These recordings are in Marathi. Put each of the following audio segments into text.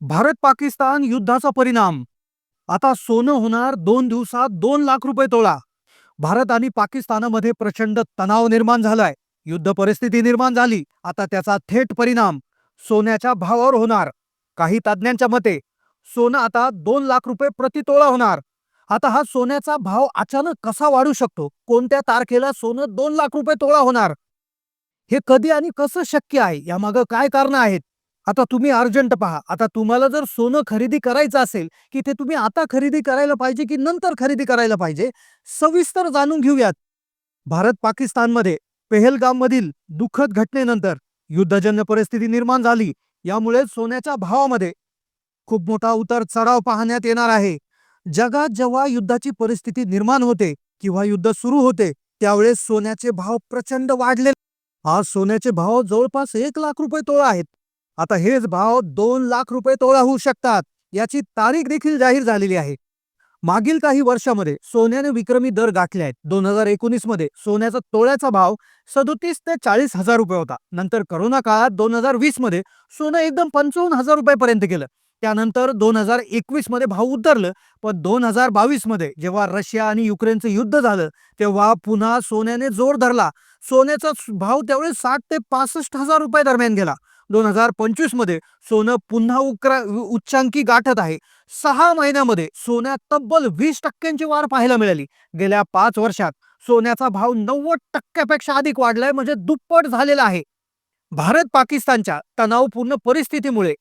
भारत पाकिस्तान युद्धाचा परिणाम. आता सोनं होणार दोन दिवसात दोन लाख रुपये तोळा. भारत आणि पाकिस्तानामध्ये प्रचंड तणाव निर्माण झालाय. युद्ध परिस्थिती निर्माण झाली. आता त्याचा थेट परिणाम सोन्याच्या भावावर होणार. काही तज्ज्ञांच्या मते सोनं आता दोन लाख रुपये प्रति तोळा होणार. आता हा सोन्याचा भाव अचानक कसा वाढू शकतो? कोणत्या तारखेला सोनं दोन लाख रुपये तोळा होणार? हे कधी आणि कसं शक्य आहे? यामागं काय कारण आहेत? आता तुम्ही अर्जंट पहा. आता तुम्हाला जर सोनं खरेदी करायचं असेल की ते तुम्ही आता खरेदी करायला पाहिजे की नंतर खरेदी करायला पाहिजे सविस्तर जाणून घेऊयात. भारत पाकिस्तानमध्ये पेहलगाममधील दुःखद घटनेनंतर युद्धजन्य परिस्थिती निर्माण झाली. यामुळे सोन्याच्या भावामध्ये खूप मोठा उतार चढाव पाहण्यात येणार आहे. जगात जेव्हा युद्धाची परिस्थिती निर्माण होते किंवा युद्ध सुरू होते त्यावेळेस सोन्याचे भाव प्रचंड वाढले. आज सोन्याचे भाव जवळपास एक लाख रुपये तोळा आहेत. आता हेच भाव दोन लाख रुपये तोळा होऊ शकतात याची तारीख देखील जाहीर झालेली आहे. मागील काही वर्षामध्ये सोन्याने विक्रमी दर गाठले आहेत. दोन हजार एकोणीसमध्ये सोन्याचा तोळ्याचा भाव सदोतीस ते चाळीस हजार रुपये होता. नंतर करोना काळात दोन हजार वीसमध्ये सोनं एकदम पंचावन्न हजार रुपयापर्यंत गेलं. त्यानंतर दोन हजार एकवीसमध्ये भाव उतरलं पण दोन हजार बावीसमध्ये जेव्हा रशिया आणि युक्रेनचं युद्ध झालं तेव्हा पुन्हा सोन्याने जोर धरला. सोन्याचा भाव त्यावेळेस साठ ते पासष्ट हजार रुपये दरम्यान गेला. दोन हजार पंचवीसमध्ये सोनं पुन्हा उक्रा उच्चांकी गाठत आहे. सहा महिन्यामध्ये सोन्यात तब्बल वीस टक्क्यांची वाढ पाहायला मिळाली. गेल्या पाच वर्षात सोन्याचा भाव नव्वद टक्क्यापेक्षा अधिक वाढलाय म्हणजे दुप्पट झालेला आहे. भारत पाकिस्तानच्या तणावपूर्ण परिस्थितीमुळे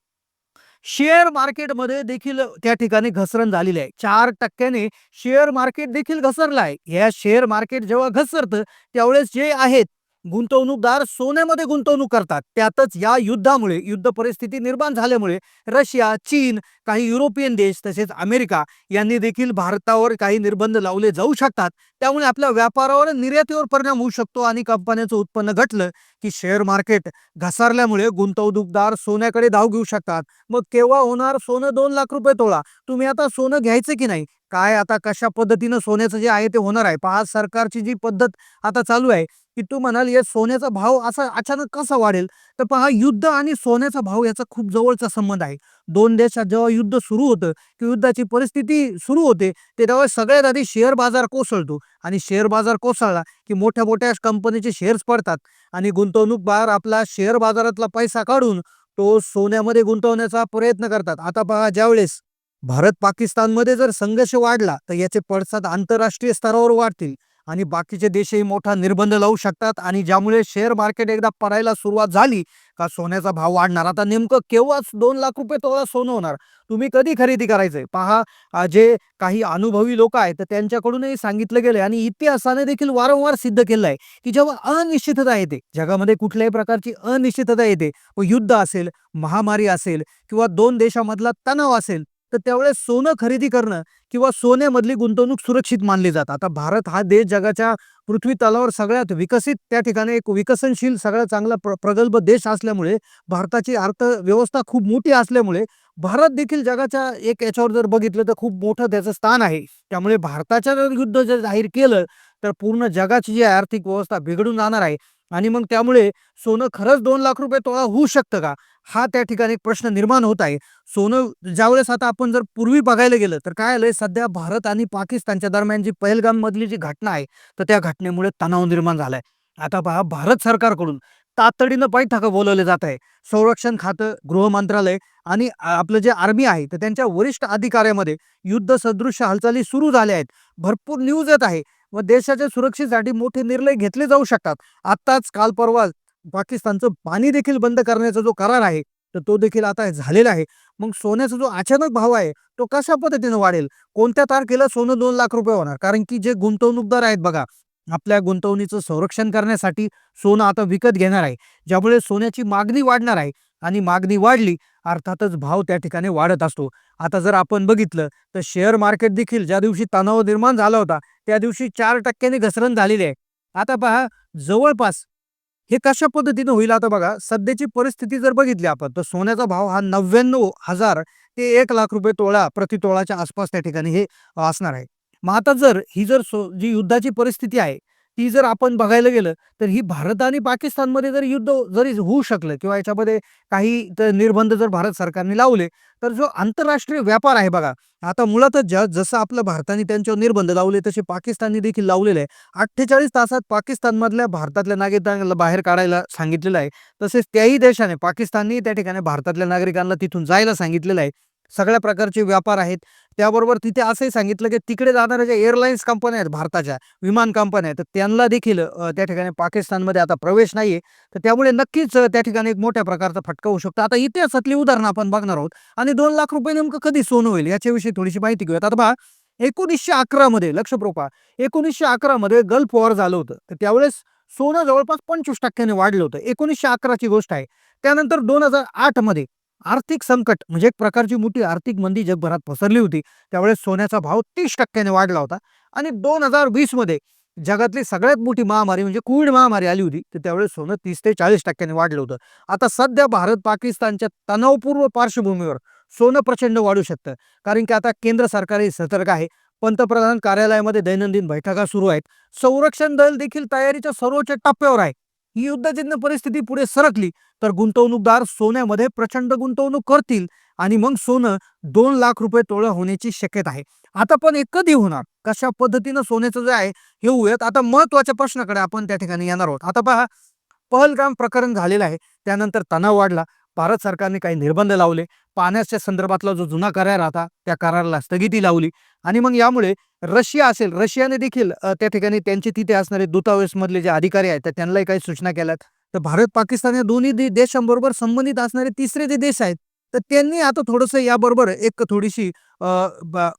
शेअर मार्केटमध्ये देखील त्या ठिकाणी घसरण झालेली आहे. चार टक्क्याने शेअर मार्केट देखील घसरलं आहे. या शेअर मार्केट जेव्हा घसरतं त्यावेळेस जे आहेत गुंतवणूकदार सोन्यामध्ये गुंतवणूक करतात. त्यातच या युद्धामुळे युद्ध परिस्थिती निर्माण झाल्यामुळे रशिया चीन काही युरोपियन देश तसेच अमेरिका यांनी देखील भारतावर काही निर्बंध लावले जाऊ शकतात. त्यामुळे आपल्या व्यापारावर निर्यातीवर परिणाम होऊ शकतो आणि कंपन्यांचं उत्पन्न घटलं की शेअर मार्केट घसरल्यामुळे गुंतवणूकदार सोन्याकडे धाव घेऊ शकतात. मग केव्हा होणार? सोनं दोन लाख रुपये तोळा. तुम्ही आता सोनं घ्यायचं की नाही? काय आता कशा पद्धतीनं सोन्याचं जे आहे ते होणार आहे? पहा सरकारची जी पद्धत आता चालू आहे की तू म्हणाल या सोन्याचा भाव असा अचानक कसा वाढेल? तर पहा युद्ध आणि सोन्याचा भाव याचा खूप जवळचा संबंध आहे. दोन देशात जेव्हा युद्ध सुरू होतं की युद्धाची परिस्थिती सुरू होते ते तेव्हा सगळ्यात आधी शेअर बाजार कोसळतो. आणि शेअर बाजार कोसळला की मोठ्या मोठ्या कंपनीचे शेअर्स पडतात आणि गुंतवणूकदार आपला शेअर बाजारातला पैसा काढून तो सोन्यामध्ये गुंतवण्याचा प्रयत्न करतात. आता पहा ज्यावेळेस भारत पाकिस्तानमध्ये जर संघर्ष वाढला तर याचे पडसाद आंतरराष्ट्रीय स्तरावर वाढतील. आणि बाकीचे देशही मोठा निर्बंध लावू शकतात आणि ज्यामुळे शेअर मार्केट एकदा पडायला सुरुवात झाली का सोन्याचा भाव वाढणार? आता नेमकं केव्हाच दोन लाख रुपये तोळा सोनं होणार? तुम्ही कधी खरेदी करायचंय? पहा जे काही अनुभवी लोक आहेत तर त्यांच्याकडूनही सांगितलं गेलंय आणि इतिहासाने देखील वारंवार सिद्ध केलं आहे की जेव्हा अनिश्चितता येते जगामध्ये कुठल्याही प्रकारची अनिश्चितता येते व युद्ध असेल महामारी असेल किंवा दोन देशामधला तणाव असेल तर त्यावेळेस सोनं खरेदी करणं किंवा सोन्यामधली गुंतवणूक सुरक्षित मानली जातात आता भारत हा देश जगाच्या पृथ्वी तलावर सगळ्यात विकसित त्या ठिकाणी एक विकसनशील सगळ्यात चांगला प्र प्रगल्भ देश असल्यामुळे भारताची अर्थव्यवस्था खूप मोठी असल्यामुळे भारत देखील जगाच्या एक याच्यावर जर बघितलं तर खूप मोठं त्याचं स्थान आहे. त्यामुळे भारताच्या जर युद्ध जर जाहीर केलं तर पूर्ण जगाची जी आर्थिक व्यवस्था बिघडून जाणार आहे आणि मग त्यामुळे सोनं खरंच दोन लाख रुपये तोळा होऊ शकतं का? हा त्या ठिकाणी एक प्रश्न निर्माण होत आहे. सोनं ज्यावेळेस आता आपण जर पूर्वी बघायला गेलं तर काय आलंय? सध्या भारत आणि पाकिस्तानच्या दरम्यान जी पहलगाम मधली जी घटना आहे तर त्या घटनेमुळे तणाव निर्माण झालाय. आता पहा भारत सरकारकडून तातडीनं बैठका बोलवले जात आहे. संरक्षण खातं गृह मंत्रालय आणि आपलं जे आर्मी आहे तर त्यांच्या वरिष्ठ अधिकाऱ्यामध्ये युद्ध सदृश्य हालचाली सुरू झाल्या आहेत. भरपूर न्यूज येत आहे. व देशाच्या सुरक्षेसाठी मोठे निर्णय घेतले जाऊ शकतात. आत्ताच काल परवा पाकिस्तानचं पाणी देखील बंद करण्याचा जो करार आहे तर तो देखील आता झालेला आहे. मग सोन्याचा जो अचानक भाव आहे तो कशा पद्धतीने वाढेल? कोणत्या तारखेला सोनं दोन लाख रुपये होणार? कारण की जे गुंतवणूकदार आहेत बघा आपल्या गुंतवणुकीचं संरक्षण करण्यासाठी सोनं आता विकत घेणार आहे. ज्यामुळे सोन्याची मागणी वाढणार आहे आणि मागणी वाढली अर्थातच भाव त्या ठिकाणी वाढत असतो. आता जर आपण बघितलं तर शेअर मार्केट देखील ज्या दिवशी तणाव निर्माण झाला होता त्या दिवशी चार टक्क्यांनी घसरण झालेली आहे. आता पहा जवळपास हे कशा पद्धतीनं होईल आता बघा सध्याची परिस्थिती जर बघितली आपण तर सोन्याचा भाव हा नव्याण्णव हजार ते एक लाख रुपये तोळा प्रति तोळाच्या आसपास त्या ठिकाणी हे असणार आहे. मग आता जर ही जर सो जी युद्धाची परिस्थिती आहे ती जर आपण बघायला गेलं तर ही भारत आणि पाकिस्तानमध्ये जर युद्ध जरी होऊ शकलं किंवा याच्यामध्ये काही निर्बंध जर भारत सरकारने लावले तर जो आंतरराष्ट्रीय व्यापार आहे बघा आता मुळातच ज्या जसं आपलं भारताने त्यांच्यावर निर्बंध लावले तसे पाकिस्तानने देखील लावलेले आहे. अठ्ठेचाळीस तासात पाकिस्तानमधल्या भारतातल्या नागरिकांना बाहेर काढायला सांगितलेलं आहे. तसेच त्याही देशाने पाकिस्तानने त्या ठिकाणी भारतातल्या नागरिकांना तिथून जायला सांगितलेलं आहे. सगळ्या प्रकारचे व्यापार आहेत. त्याबरोबर तिथे असंही सांगितलं की तिकडे जाणाऱ्या ज्या एअरलाईन्स कंपन्या आहेत भारताच्या विमान कंपन्या आहेत तर त्यांना देखील त्या ठिकाणी पाकिस्तानमध्ये आता प्रवेश नाही आहे तर त्यामुळे नक्कीच त्या ठिकाणी एक मोठ्या प्रकारचा फटका होऊ शकतो. आता इतिहासातली उदाहरणं आपण बघणार आहोत आणि दोन लाख रुपये नेमकं कधी सोनं होईल याच्याविषयी थोडीशी माहिती घेऊयात. आता पहा एकोणीसशे अकरामध्ये लक्षप्रोपा एकोणीसशे अकरामध्ये गल्फ वॉर झालं होतं. तर त्यावेळेस सोनं जवळपास पंचवीस टक्क्याने वाढलं होतं. एकोणीसशे अकराची गोष्ट आहे. त्यानंतर दोन हजार आठमध्ये आर्थिक संकट म्हणजे एक प्रकारची मोठी आर्थिक मंदी जगभरात पसरली होती. त्यावेळेस सोन्याचा भाव तीस टक्क्याने वाढला होता. आणि दोन हजार वीसमध्ये जगातली सगळ्यात मोठी महामारी म्हणजे कोविड महामारी आली होती. तर त्यावेळेस सोनं तीस ते चाळीस टक्क्याने वाढलं होतं. आता सध्या भारत पाकिस्तानच्या तणावपूर्व पार्श्वभूमीवर सोनं प्रचंड वाढू शकतं. कारण की आता केंद्र सरकारही सतर्क आहे. पंतप्रधान कार्यालयामध्ये दैनंदिन बैठका सुरू आहेत. संरक्षण दल देखील तयारीच्या सर्वोच्च टप्प्यावर आहे. ही युद्धजन्य परिस्थिती पुढे सरकली तर गुंतवणूकदार सोन्यामध्ये प्रचंड गुंतवणूक करतील आणि मग सोनं दोन लाख रुपये तोळं होण्याची शक्यता आहे. आता पण एक कधी होणार. कशा पद्धतीनं सोन्याचं जे आहे हे होऊयात. आता महत्त्वाच्या प्रश्नाकडे आपण त्या ठिकाणी येणार आहोत. आता पहा पहलगाम प्रकरण झालेलं आहे. त्यानंतर तणाव वाढला. भारत सरकारने काही निर्बंध लावले. पाण्याच्या संदर्भातला जो जुना करार होता त्या कराराला स्थगिती लावली. आणि मग यामुळे रशिया असेल रशियाने देखील त्या ठिकाणी त्यांचे तिथे असणारे दूतावासमधले जे अधिकारी आहेत त्यांनाही काही सूचना केल्यात. तर भारत पाकिस्तान या दोन्ही देशांबरोबर संबंधित असणारे तिसरे जे देश आहेत तर त्यांनी आता थोडंसं याबरोबर एक थोडीशी ब-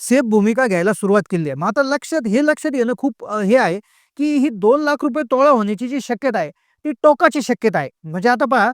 सेफ भूमिका घ्यायला सुरुवात केली आहे. मग आता लक्षात हे लक्षात येणं खूप हे आहे की ही दोन लाख रुपये तोळा होण्याची जी शक्यता आहे ती टोकाची शक्यता आहे. म्हणजे आता पहा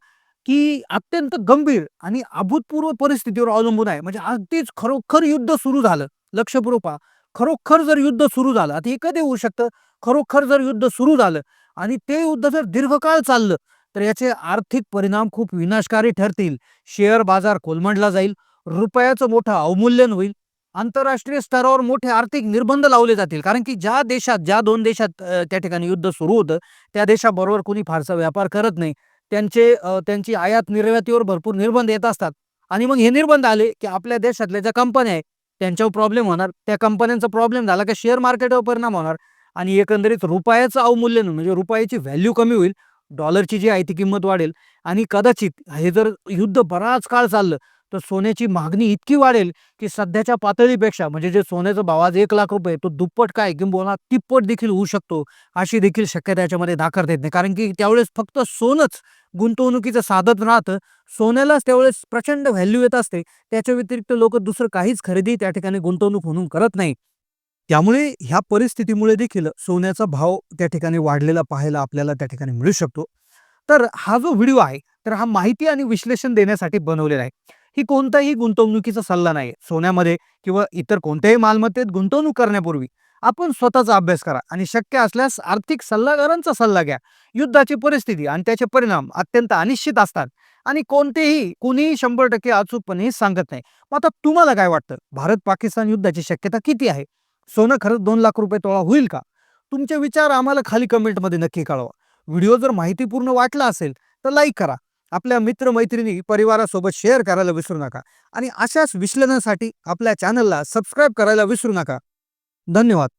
की अत्यंत गंभीर आणि अभूतपूर्व परिस्थितीवर अवलंबून आहे. म्हणजे अगदीच खरोखर युद्ध सुरू झालं. लक्षपूर्वक पहा. खरोखर जर युद्ध सुरू झालं आता हे कधी होऊ शकतं? खरोखर जर युद्ध सुरू झालं आणि ते युद्ध जर दीर्घकाळ चाललं तर याचे आर्थिक परिणाम खूप विनाशकारी ठरतील. शेअर बाजार कोलमडला जाईल. रुपयाचं मोठं अवमूल्यन होईल. आंतरराष्ट्रीय स्तरावर मोठे आर्थिक निर्बंध लावले जातील. कारण की ज्या देशात ज्या दोन देशात त्या ठिकाणी युद्ध सुरू होतं त्या देशाबरोबर कोणी फारसा व्यापार करत नाही. त्यांचे त्यांची आयात निर्यातीवर भरपूर निर्बंध येत असतात. आणि मग हे निर्बंध आले की आपल्या देशातल्या ज्या कंपन्या आहेत त्यांच्यावर प्रॉब्लेम होणार. त्या कंपन्यांचा प्रॉब्लेम झाला की शेअर मार्केटवर परिणाम होणार. आणि एकंदरीत रुपयाचं अवमूल्यन म्हणजे रुपयाची व्हॅल्यू कमी होईल डॉलरची जी आहे ती किंमत वाढेल. आणि कदाचित हे जर युद्ध बराच काळ चाललं तर सोन्याची मागणी इतकी वाढेल की सध्याच्या पातळीपेक्षा म्हणजे जे सोन्याचा भाव आज एक लाख रुपये तो दुप्पट काय किंबहुना तिप्पट देखील होऊ शकतो अशी देखील शक्यता याच्यामध्ये दाखल येत नाही. कारण की त्यावेळेस फक्त सोनंच गुंतवणुकीचं साधन राहतं सोन्यालाच त्यावेळेस प्रचंड व्हॅल्यू येत असते त्याच्या व्यतिरिक्त लोक दुसरं काहीच खरेदी त्या ठिकाणी गुंतवणूक म्हणून करत नाही. त्यामुळे ह्या परिस्थितीमुळे देखील सोन्याचा भाव त्या ठिकाणी वाढलेला पाहायला आपल्याला त्या ठिकाणी मिळू शकतो. तर हा जो व्हिडिओ आहे तर हा माहिती आणि विश्लेषण देण्यासाठी बनवलेला आहे. ही कोणताही गुंतवणुकीचा सल्ला नाही. सोन्यामध्ये किंवा इतर कोणत्याही मालमत्तेत गुंतवणूक करण्यापूर्वी आपण स्वतःचा अभ्यास करा आणि शक्य असल्यास आर्थिक सल्लागारांचा सल्ला घ्या. युद्धाची परिस्थिती आणि त्याचे परिणाम अत्यंत अनिश्चित असतात आणि कोणतेही कुणीही शंभर टक्के अचूकपणे सांगत नाही. मग आता तुम्हाला काय वाटतं? भारत पाकिस्तान युद्धाची शक्यता किती आहे? सोनं खरंच दोन लाख रुपये तोळा होईल का? तुमचे विचार आम्हाला खाली कमेंटमध्ये नक्की कळवा. व्हिडिओ जर माहितीपूर्ण वाटला असेल तर लाईक करा. आपल्या मित्रमैत्रिणी परिवारासोबत शेअर करायला विसरू नका. आणि अशाच विश्लेषणासाठी आपल्या चॅनलला सबस्क्राईब करायला विसरू नका. धन्यवाद.